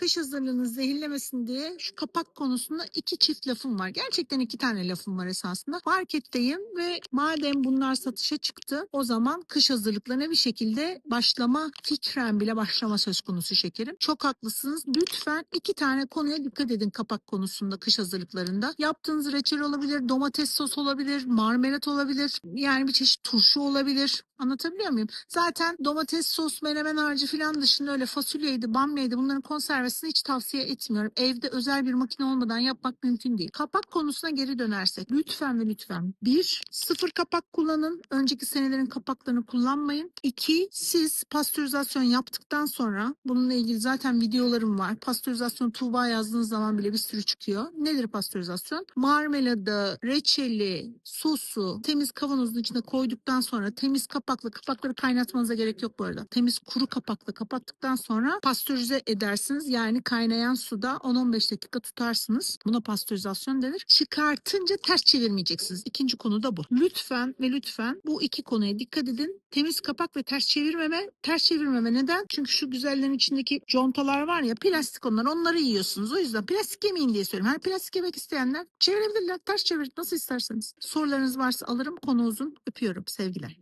kış hazırlığını zehirlemesin diye şu kapak konusunda iki çift lafım var. Gerçekten iki tane lafım var esasında. Marketteyim ve madem bunlar satışa çıktı o zaman kış hazırlıklarına bir şekilde başlama fikren bile başlama söz konusu şekerim. Çok haklısınız. Lütfen iki tane konuya dikkat edin kapak konusunda kış hazırlıklarında. Yaptığınız reçel olabilir, domates sos olabilir, marmelat olabilir. Yani bir çeşit turşu olabilir. Anlatabiliyor muyum? Zaten domates sos, menemen harcı falan dışında öyle fasulyeydi, bamyaydı bunların konservesini hiç tavsiye etmiyorum. Evde özel bir makine olmadan yapmak mümkün değil. Kapak konusuna geri dönersek lütfen ve lütfen bir sıfır kapak kullanın. Önceki senelerin kapaklarını kullanmayın. İki siz pastörizasyon yaptıktan sonra bununla ilgili zaten videolarım var. Pastörizasyon Tuğba yazdığınız zaman bile bir sürü çıkıyor. Nedir pastörizasyon? Marmeladı, reçeli, sosu temiz kavanozun içine koyduktan sonra temiz kapakla kapakları kaynatmanıza gerek yok bu arada. Temiz kuru kapakla kapattıktan sonra pastörize edersiniz. Yani kaynayan suda 10-15 dakika tutarsınız. Buna pastörizasyon denir. Çıkartınca ters çevirmeyeceksiniz. İkinci konu da bu. Lütfen ve lütfen bu iki konuya dikkat edin. Temiz kapak ve ters çevirmeme. Ters çevirmeme neden? Çünkü şu güzellerin içindeki contalar var ya plastik onlar. Onları yiyorsunuz. O yüzden plastik yemeyin diye söylüyorum. Hani plastik yemek isteyenler çevirebilirler. Ters çevirin nasıl isterseniz. Sorularınız varsa alırım. Konu uzun. Öpüyorum. Sevgiler.